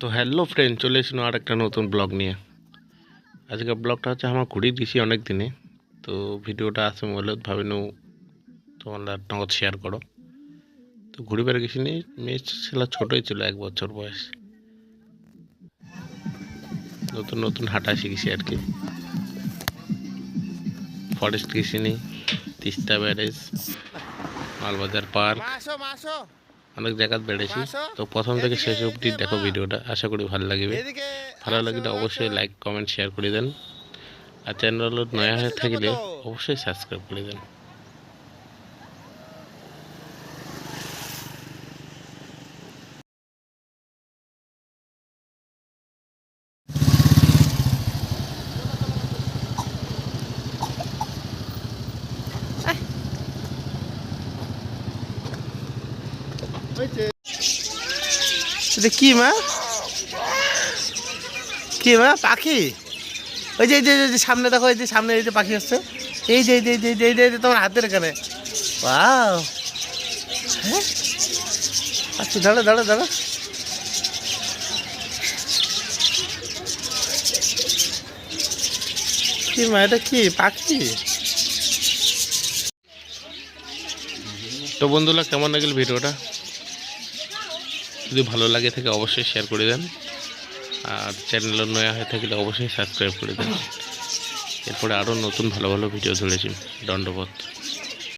তো hello friend চলে এসেছিলাম আর একটা নতুন ব্লগ নিয়ে। আজকে ব্লগটা হচ্ছে আমার ঘুরি দিছি অনেক দিনে। তো ভিডিওটা আসে বলে ভাবিনু তোমার নগদ শেয়ার করো। তো ঘুরি বেড়ে গেছি নি মেয়ে ছেলে ছোটোই ছিল, এক বছর বয়স। নতুন নতুন হাঁটা শিখেছি আর কি। ফরেস্ট গেছিনি তিস্তা ব্যারেজ, মালবাজার পার্ক অনেক জায়গায় বেড়েছি। তো প্রথম থেকে শেষ অবধি দেখো ভিডিওটা। আশা করি ভালো লাগবে। ভালো লাগলে অবশ্যই লাইক কমেন্ট শেয়ার করে দেন। আর চ্যানেল নয়া হয়ে থাকলে অবশ্যই সাবস্ক্রাইব করে দেন। এটা কি মা? কি মা? পাখি? ওই যে এই যে সামনে দেখো এই যে সামনে এই যে পাখি আসছে। এই যে এই যে এই যে এই যে, তোমার হাতের এখানে। ওয়াও। হ্যাঁ? আচ্ছা দাঁড়া দাঁড়া দাঁড়া। কি মা এটা কি পাখি? তো বন্ধুরা কেমন লাগল ভিডিওটা? যদি ভালো লাগে থাকে অবশ্যই শেয়ার করে দেন। আর চ্যানেল নয়া হয়ে থাকলে অবশ্যই সাবস্ক্রাইব করে দেন। এরপরে আরও নতুন ভালো ভালো ভিডিও ধরেছি, দণ্ডবোধ।